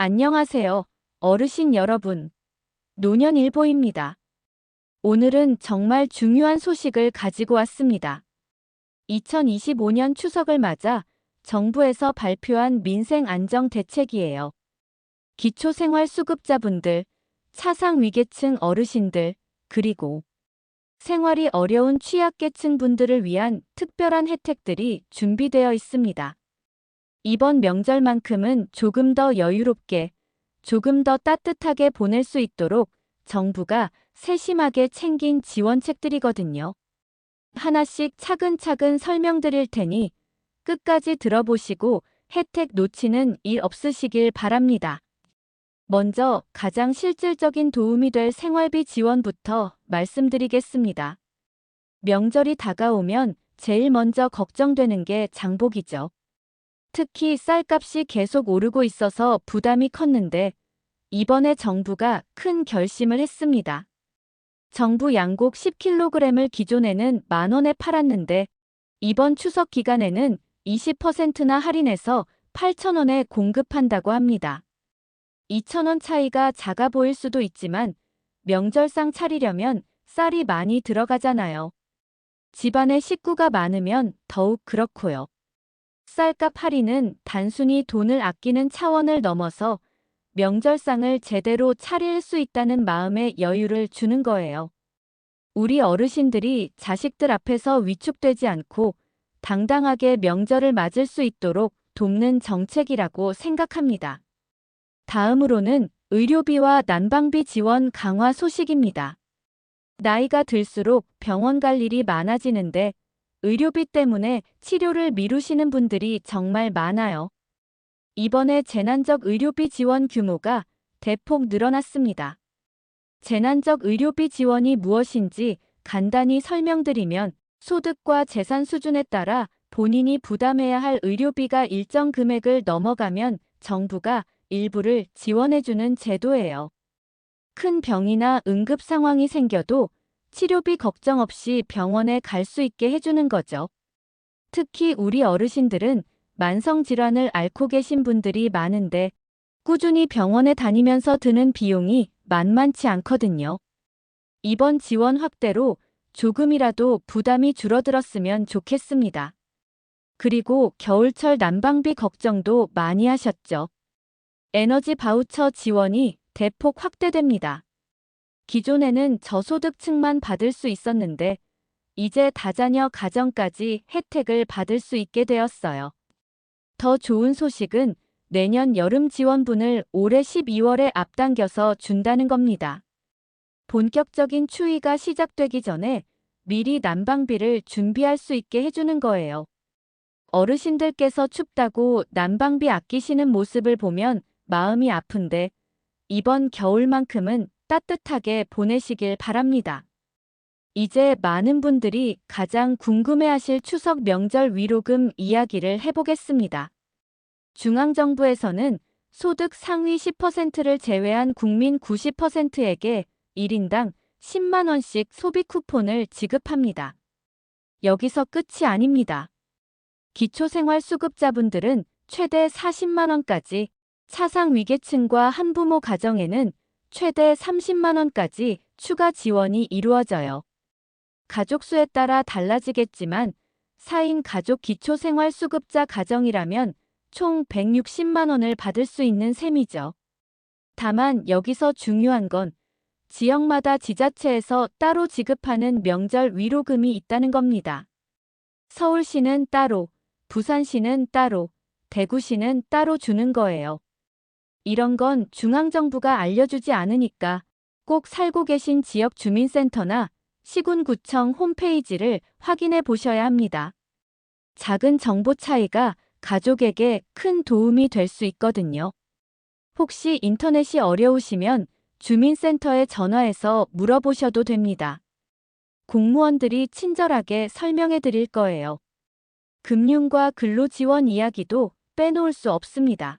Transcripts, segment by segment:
안녕하세요. 어르신 여러분. 노년일보입니다. 오늘은 정말 중요한 소식을 가지고 왔습니다. 2025년 추석을 맞아 정부에서 발표한 민생 안정 대책이에요. 기초생활수급자분들, 차상위계층 어르신들, 그리고 생활이 어려운 취약계층 분들을 위한 특별한 혜택들이 준비되어 있습니다. 이번 명절만큼은 조금 더 여유롭게, 조금 더 따뜻하게 보낼 수 있도록 정부가 세심하게 챙긴 지원책들이거든요. 하나씩 차근차근 설명드릴 테니 끝까지 들어보시고 혜택 놓치는 일 없으시길 바랍니다. 먼저 가장 실질적인 도움이 될 생활비 지원부터 말씀드리겠습니다. 명절이 다가오면 제일 먼저 걱정되는 게 장복이죠. 특히 쌀값이 계속 오르고 있어서 부담이 컸는데 이번에 정부가 큰 결심을 했습니다. 정부 양곡 10kg을 기존에는 만 원에 팔았는데 이번 추석 기간에는 20%나 할인해서 8,000원에 공급한다고 합니다. 2,000원 차이가 작아 보일 수도 있지만 명절상 차리려면 쌀이 많이 들어가잖아요. 집안에 식구가 많으면 더욱 그렇고요. 쌀값 할인은 단순히 돈을 아끼는 차원을 넘어서 명절상을 제대로 차릴 수 있다는 마음의 여유를 주는 거예요. 우리 어르신들이 자식들 앞에서 위축되지 않고 당당하게 명절을 맞을 수 있도록 돕는 정책이라고 생각합니다. 다음으로는 의료비와 난방비 지원 강화 소식입니다. 나이가 들수록 병원 갈 일이 많아지는데 의료비 때문에 치료를 미루시는 분들이 정말 많아요. 이번에 재난적 의료비 지원 규모가 대폭 늘어났습니다. 재난적 의료비 지원이 무엇인지 간단히 설명드리면 소득과 재산 수준에 따라 본인이 부담해야 할 의료비가 일정 금액을 넘어가면 정부가 일부를 지원해주는 제도예요. 큰 병이나 응급 상황이 생겨도 치료비 걱정 없이 병원에 갈 수 있게 해주는 거죠. 특히 우리 어르신들은 만성질환을 앓고 계신 분들이 많은데 꾸준히 병원에 다니면서 드는 비용이 만만치 않거든요. 이번 지원 확대로 조금이라도 부담이 줄어들었으면 좋겠습니다. 그리고 겨울철 난방비 걱정도 많이 하셨죠. 에너지 바우처 지원이 대폭 확대됩니다. 기존에는 저소득층만 받을 수 있었는데 이제 다자녀 가정까지 혜택을 받을 수 있게 되었어요. 더 좋은 소식은 내년 여름 지원분을 올해 12월에 앞당겨서 준다는 겁니다. 본격적인 추위가 시작되기 전에 미리 난방비를 준비할 수 있게 해주는 거예요. 어르신들께서 춥다고 난방비 아끼시는 모습을 보면 마음이 아픈데 이번 겨울만큼은 따뜻하게 보내시길 바랍니다. 이제 많은 분들이 가장 궁금해하실 추석 명절 위로금 이야기를 해보겠습니다. 중앙정부에서는 소득 상위 10%를 제외한 국민 90%에게 1인당 10만원씩 소비 쿠폰을 지급합니다. 여기서 끝이 아닙니다. 기초생활수급자분들은 최대 40만원까지, 차상위계층과 한부모 가정에는 최대 30만원까지 추가 지원이 이루어져요. 가족수에 따라 달라지겠지만 4인 가족 기초생활수급자 가정이라면 총 160만원을 받을 수 있는 셈이죠. 다만 여기서 중요한 건 지역마다 지자체에서 따로 지급하는 명절 위로금이 있다는 겁니다. 서울시는 따로, 부산시는 따로, 대구시는 따로 주는 거예요. 이런 건 중앙정부가 알려주지 않으니까 꼭 살고 계신 지역 주민센터나 시군구청 홈페이지를 확인해 보셔야 합니다. 작은 정보 차이가 가족에게 큰 도움이 될 수 있거든요. 혹시 인터넷이 어려우시면 주민센터에 전화해서 물어보셔도 됩니다. 공무원들이 친절하게 설명해 드릴 거예요. 금융과 근로지원 이야기도 빼놓을 수 없습니다.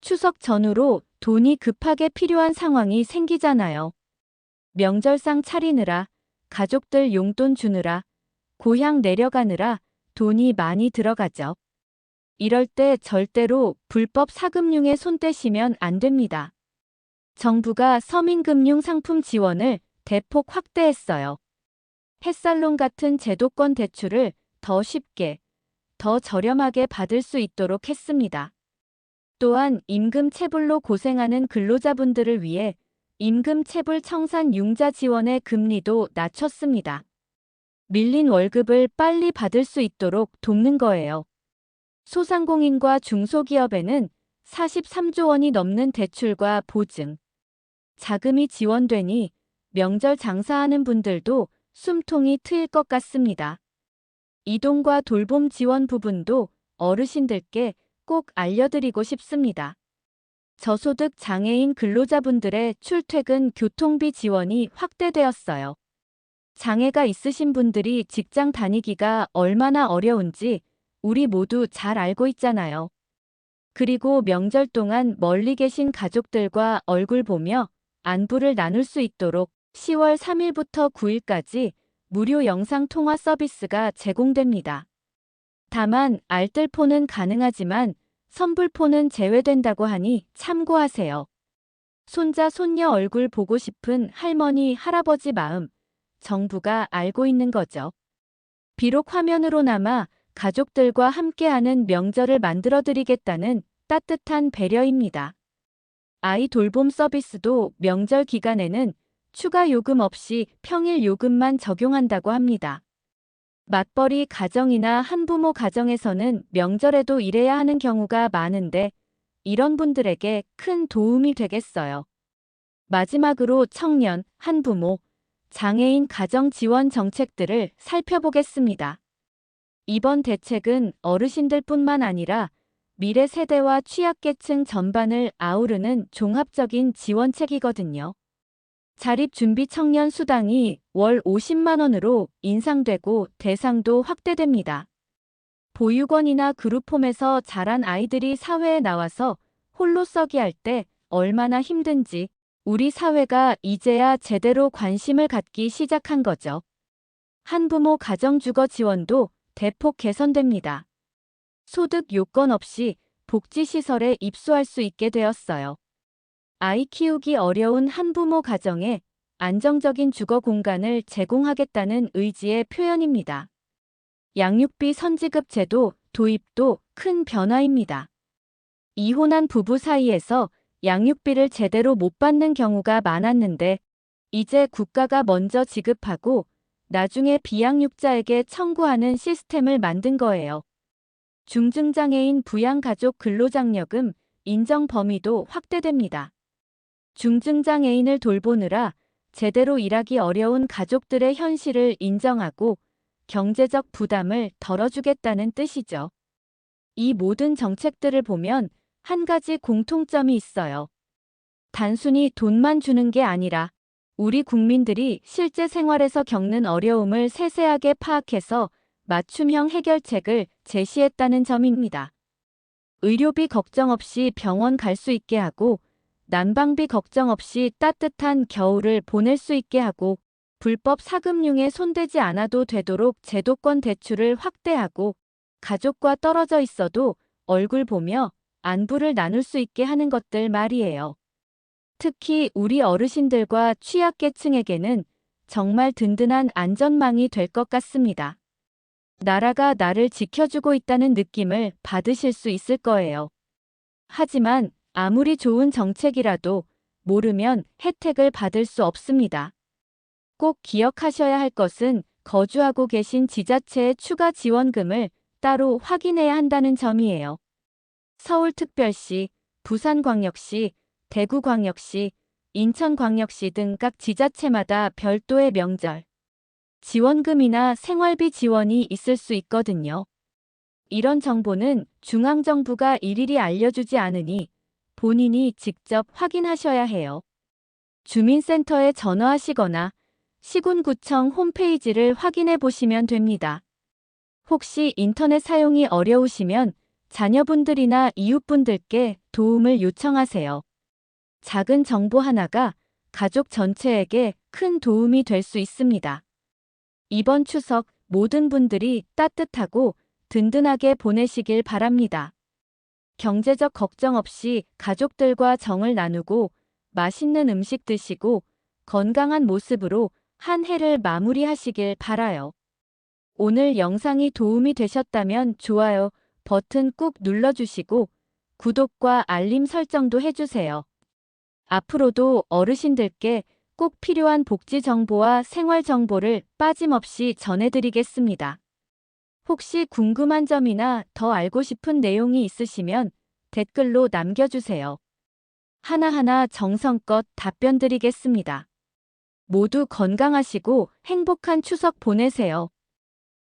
추석 전후로 돈이 급하게 필요한 상황이 생기잖아요. 명절상 차리느라, 가족들 용돈 주느라, 고향 내려가느라 돈이 많이 들어가죠. 이럴 때 절대로 불법 사금융에 손 떼시면 안 됩니다. 정부가 서민금융 상품 지원을 대폭 확대했어요. 햇살론 같은 제도권 대출을 더 쉽게, 더 저렴하게 받을 수 있도록 했습니다. 또한 임금 체불로 고생하는 근로자분들을 위해 임금 체불 청산 융자 지원의 금리도 낮췄습니다. 밀린 월급을 빨리 받을 수 있도록 돕는 거예요. 소상공인과 중소기업에는 43조 원이 넘는 대출과 보증, 자금이 지원되니 명절 장사하는 분들도 숨통이 트일 것 같습니다. 이동과 돌봄 지원 부분도 어르신들께 꼭 알려드리고 싶습니다. 저소득 장애인 근로자분들의 출퇴근 교통비 지원이 확대되었어요. 장애가 있으신 분들이 직장 다니기가 얼마나 어려운지 우리 모두 잘 알고 있잖아요. 그리고 명절 동안 멀리 계신 가족들과 얼굴 보며 안부를 나눌 수 있도록 10월 3일부터 9일까지 무료 영상 통화 서비스가 제공됩니다. 다만 알뜰폰은 가능하지만 선불폰은 제외된다고 하니 참고하세요. 손자, 손녀 얼굴 보고 싶은 할머니, 할아버지 마음 정부가 알고 있는 거죠. 비록 화면으로나마 가족들과 함께하는 명절을 만들어 드리겠다는 따뜻한 배려입니다. 아이 돌봄 서비스도 명절 기간에는 추가 요금 없이 평일 요금만 적용한다고 합니다. 맞벌이 가정이나 한부모 가정에서는 명절에도 일해야 하는 경우가 많은데 이런 분들에게 큰 도움이 되겠어요. 마지막으로 청년, 한부모, 장애인 가정 지원 정책들을 살펴보겠습니다. 이번 대책은 어르신들 뿐만 아니라 미래 세대와 취약계층 전반을 아우르는 종합적인 지원책이거든요. 자립준비 청년 수당이 월 50만 원으로 인상되고 대상도 확대됩니다. 보육원이나 그룹홈에서 자란 아이들이 사회에 나와서 홀로 서기 할 때 얼마나 힘든지 우리 사회가 이제야 제대로 관심을 갖기 시작한 거죠. 한부모 가정주거 지원도 대폭 개선됩니다. 소득 요건 없이 복지시설에 입소할 수 있게 되었어요. 아이 키우기 어려운 한부모 가정에 안정적인 주거 공간을 제공하겠다는 의지의 표현입니다. 양육비 선지급 제도 도입도 큰 변화입니다. 이혼한 부부 사이에서 양육비를 제대로 못 받는 경우가 많았는데 이제 국가가 먼저 지급하고 나중에 비양육자에게 청구하는 시스템을 만든 거예요. 중증장애인 부양가족 근로장려금 인정 범위도 확대됩니다. 중증장애인을 돌보느라 제대로 일하기 어려운 가족들의 현실을 인정하고 경제적 부담을 덜어주겠다는 뜻이죠. 이 모든 정책들을 보면 한 가지 공통점이 있어요. 단순히 돈만 주는 게 아니라 우리 국민들이 실제 생활에서 겪는 어려움을 세세하게 파악해서 맞춤형 해결책을 제시했다는 점입니다. 의료비 걱정 없이 병원 갈 수 있게 하고 난방비 걱정 없이 따뜻한 겨울을 보낼 수 있게 하고 불법 사금융에 손대지 않아도 되도록 제도권 대출을 확대하고 가족과 떨어져 있어도 얼굴 보며 안부를 나눌 수 있게 하는 것들 말이에요. 특히 우리 어르신들과 취약계층에게는 정말 든든한 안전망이 될 것 같습니다. 나라가 나를 지켜주고 있다는 느낌을 받으실 수 있을 거예요. 하지만 아무리 좋은 정책이라도 모르면 혜택을 받을 수 없습니다. 꼭 기억하셔야 할 것은 거주하고 계신 지자체의 추가 지원금을 따로 확인해야 한다는 점이에요. 서울특별시, 부산광역시, 대구광역시, 인천광역시 등 각 지자체마다 별도의 명절, 지원금이나 생활비 지원이 있을 수 있거든요. 이런 정보는 중앙정부가 일일이 알려주지 않으니 본인이 직접 확인하셔야 해요. 주민센터에 전화하시거나 시군구청 홈페이지를 확인해 보시면 됩니다. 혹시 인터넷 사용이 어려우시면 자녀분들이나 이웃분들께 도움을 요청하세요. 작은 정보 하나가 가족 전체에게 큰 도움이 될 수 있습니다. 이번 추석 모든 분들이 따뜻하고 든든하게 보내시길 바랍니다. 경제적 걱정 없이 가족들과 정을 나누고 맛있는 음식 드시고 건강한 모습으로 한 해를 마무리하시길 바라요. 오늘 영상이 도움이 되셨다면 좋아요 버튼 꾹 눌러주시고 구독과 알림 설정도 해주세요. 앞으로도 어르신들께 꼭 필요한 복지 정보와 생활 정보를 빠짐없이 전해드리겠습니다. 혹시 궁금한 점이나 더 알고 싶은 내용이 있으시면 댓글로 남겨주세요. 하나하나 정성껏 답변 드리겠습니다. 모두 건강하시고 행복한 추석 보내세요.